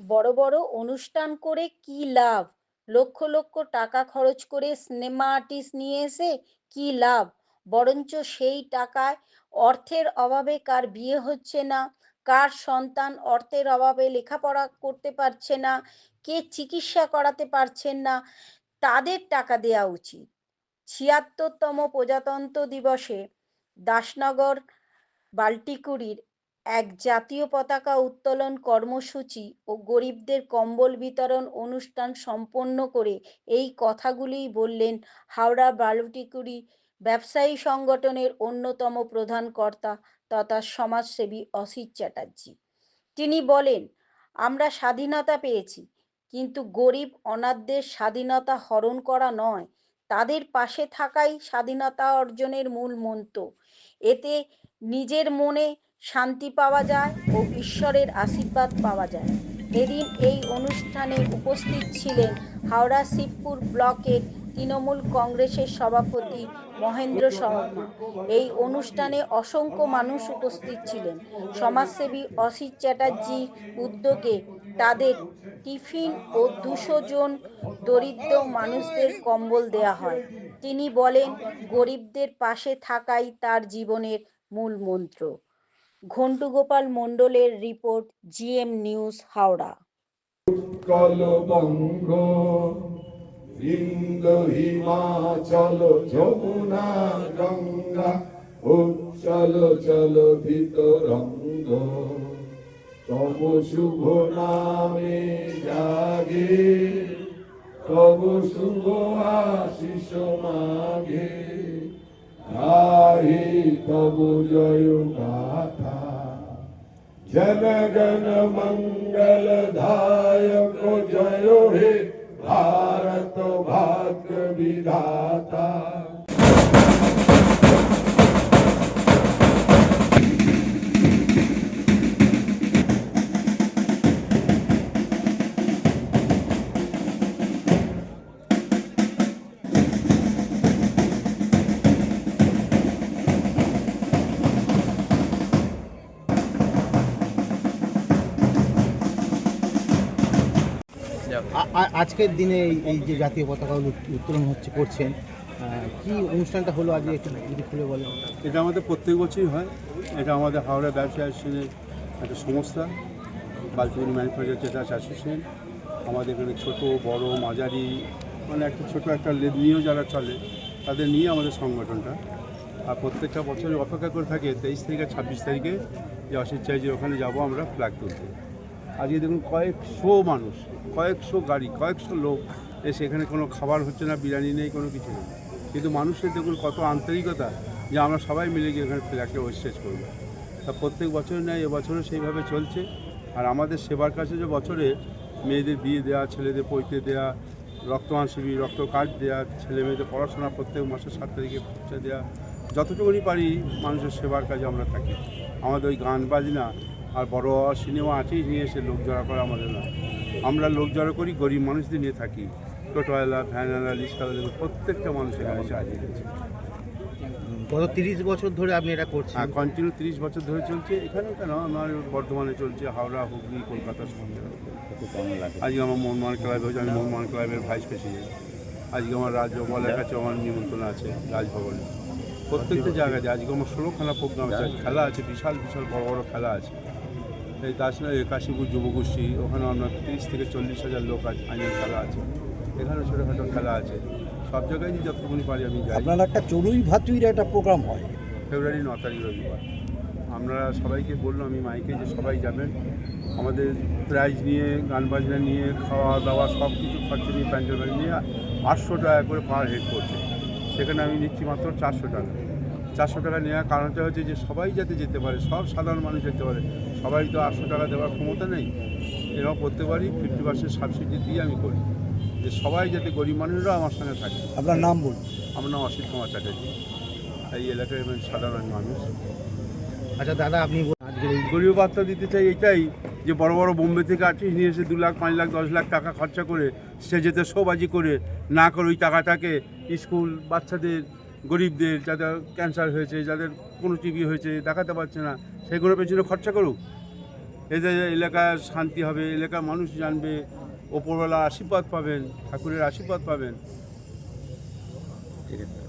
বড় বড় অনুষ্ঠান করে কি লাভ? লক্ষ লক্ষ টাকা খরচ করে সিনেমা আর্টিস্ট নিয়ে এসে কি লাভ? বরঞ্চ সেই টাকায় অর্থের অভাবে কার বিয়ে হচ্ছে না? কার সন্তান অর্থের অভাবে লেখাপড়া করতে পারছে না? কে চিকিৎসা করাতে পারছেন না? তাদের টাকা দেওয়া উচিত। ছিয়াত্তরতম প্রজাতন্ত্র দিবসে দাসনগর, বাল্টিকুড়ির এক জাতীয় পতাকা উত্তোলন কর্মসূচি ও গরিবদের কম্বল বিতরণ অনুষ্ঠান সম্পন্ন করে এই কথাগুলিই বললেন হাওড়া বালুটিকুড়ি ব্যবসায়ী সংগঠনের অন্যতম প্রধান কর্তা তথা সমাজসেবী অসিত চ্যাটার্জি। তিনি বলেন, আমরা স্বাধীনতা পেয়েছি, কিন্তু গরিব অনাথদের স্বাধীনতা হরণ করা নয়। তাদের পাশে থাকাই স্বাধীনতা অর্জনের মূল মন্ত্র। এতে নিজের মনে শান্তি পাওয়া যায় ও ঈশ্বরের আশীর্বাদ পাওয়া যায়। এদিন এই অনুষ্ঠানে উপস্থিত ছিলেন হাওড়া শিবপুর ব্লকের তৃণমূল কংগ্রেসের সভাপতি মহেন্দ্র শর্মা। এই অনুষ্ঠানে অসংখ্য মানুষ উপস্থিত ছিলেন। সমাজসেবী অসিত চ্যাটার্জি উদ্যোগে তাদের টিফিন ও দুশো জন দরিদ্র মানুষদের কম্বল দেয়া হয়। তিনি বলেন, গরিবদের পাশে থাকাই তার জীবনের মূল মন্ত্র। ঘন্টু গোপাল মণ্ডলের report, GM news, Howrah. Utkal Banga ইন্দ Himachal, Yamuna, Ganga উচ্চল চল ভিতরঙ্গ। তব শুভ নামে জাগে, তব শুভ আশিস মাগে। গাহি তব জয় গাথা जनगण मंगल धायक जय हे भारत भाग्य विधाता আজকের দিনে এই- এই যে জাতীয় পতাকা উত্তোলন হচ্ছে করছেন কি অনুষ্ঠানটা হলো আজকে একটু যদি খুলে বলেন? এটা আমাদের প্রত্যেক বছরই হয়। এটা আমাদের হাওড়া ব্যবসা অ্যাসোসিয়েশনের একটা সংস্থা বালতিগুড়ি ম্যানুফ্যাকচার ট্রেডার্স অ্যাসোসিয়েশন। আমাদের এখানে ছোট বড় মাঝারি মানে একটা ছোট একটা লেদ নিয়েও যারা চলে তাদের নিয়ে আমাদের সংগঠনটা। আর প্রত্যেকটা বছরে অপেক্ষা করে থাকে তেইশ থেকে ছাব্বিশ তারিখে যে অসিত চাইজির ওখানে যাব আমরা ফ্ল্যাগ তুলতে। আজকে দেখুন কয়েকশো মানুষ কয়েকশো গাড়ি কয়েকশো লোক এসে এখানে কোনো খাবার হচ্ছে না, বিরিয়ানি নেই, কোনো কিছু নেই। কিন্তু মানুষের দেখুন কত আন্তরিকতা যে আমরা সবাই মিলে গিয়ে এখানে ফ্ল্যাগকে ওয়েস্টেজ করব। তা প্রত্যেক বছর নেয় এবছরও সেইভাবে চলছে। আর আমাদের সেবার কাছে যে বছরে মেয়েদের বিয়ে দেওয়া ছেলেদের পৈতে দেওয়া রক্তদান শিবির রক্ত কার্ড দেওয়া ছেলে মেয়েদের পড়াশোনা প্রত্যেক মাসের সাত তারিখে খরচা দেওয়া যতটুকুনি পারি মানুষের সেবার কাজে আমরা থাকি। আমাদের ওই গান বাজনা আর বড় সিনেমা আছেই নিয়ে এসে লোক জড়া করা আমাদের না। আমরা লোক জড়ো করি গরিব মানুষদের নিয়ে থাকি। টোটোওয়ালা ভ্যানওয়ালা রিক্সাওয়ালা প্রত্যেকটা মানুষ এখানে সাহায্য করছে গত তিরিশ বছর ধরে আপনি এটা করছেন। আর কন্টিনিউ তিরিশ বছর ধরে চলছে। এখানে কেন? আমার বর্ধমানে চলছে হাওড়া হুগলি কলকাতা সঙ্গে আজকে আমার মোহনমান ক্লাব হয়েছে আমি মোহনমান ক্লাবের ভাইস প্রেসিডেন্ট আজকে আমার রাজভবনের কাছে আমার নিমন্ত্রণ আছে রাজভবনে। প্রত্যেকটা জায়গাতে আজকে আমার ষোলোখানা প্রোগ্রাম আছে খেলা আছে বিশাল বিশাল বড় বড় খেলা আছে। এই দাস কাশীপুর যুবগোষ্ঠী ওখানে আমরা তিরিশ থেকে চল্লিশ হাজার লোক আছে আইনের খেলা আছে। এখানে ছোটোখাটো খেলা আছে। সব জায়গায় যে যতটুকুনি পারি আমি যাই। আপনার একটা চড়ুই ভাতুইর একটা প্রোগ্রাম হয়। ফেব্রুয়ারি ন তারিখ রবিবার। আমরা সবাইকে বললাম আমি মাইকে যে সবাই যাবেন। আমাদের প্রাইজ নিয়ে গান বাজনা নিয়ে খাওয়া দাওয়া সব কিছু খরচা নিয়ে প্যান্ডেল নিয়ে আটশো টাকা করে পার হেড করছে সেখানে আমি নিচ্ছি মাত্র চারশো টাকা। চারশো টাকা নেওয়ার কারণটা হচ্ছে যে সবাই যাতে যেতে পারে সব সাধারণ মানুষ যেতে পারে সবাই তো আটশো টাকা দেওয়ার ক্ষমতা নেই। এরকম প্রত্যেকবারই ফিফটি পার্সেন্ট সাবসিডি দিয়ে আমি করি। যে সবাই যাতে গরিব মানুষরাও আমার সঙ্গে থাকে। আপনার নাম বলুন। আমার নাম অসিত কুমার চ্যাটার্জি। এই এলাকার সাধারণ মানুষ। আচ্ছা দাদা আপনি গরিব বার্তা দিতে চাই এটাই যে বড় বড় বোম্বে থেকে আর্টিস্ট নিয়ে এসে দু লাখ পাঁচ লাখ দশ লাখ টাকা খরচা করে স্টেজেতে শোবাজি করে না করে ওই টাকাটাকে স্কুল বাচ্চাদের গরিবদের, যাদের ক্যান্সার হয়েছে, যাদের কোনো টিভি হয়েছে, দেখাতে পারছে না, সেগুলোর পেছনে খরচা করুক। এতে এলাকার শান্তি হবে, এলাকার মানুষ জানবে, ওপরওয়ালা আশীর্বাদ পাবেন, ঠাকুরের আশীর্বাদ পাবেন। ঠিক আছে।